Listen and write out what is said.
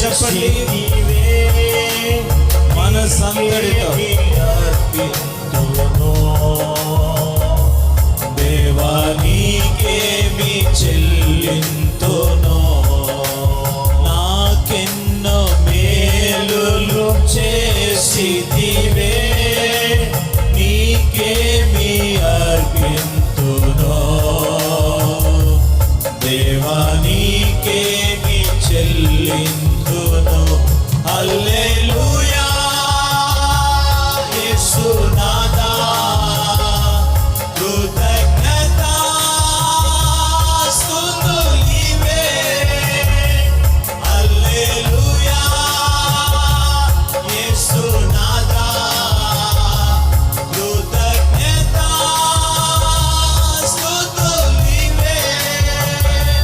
చెప్పండి. మన సందడితో అర్పింతును దేవానికేమి చెల్లింతును నాకెన్నో మేలులు చేసిదివే నీకేమి అర్పింతును దేవానికేమి చెల్లింతును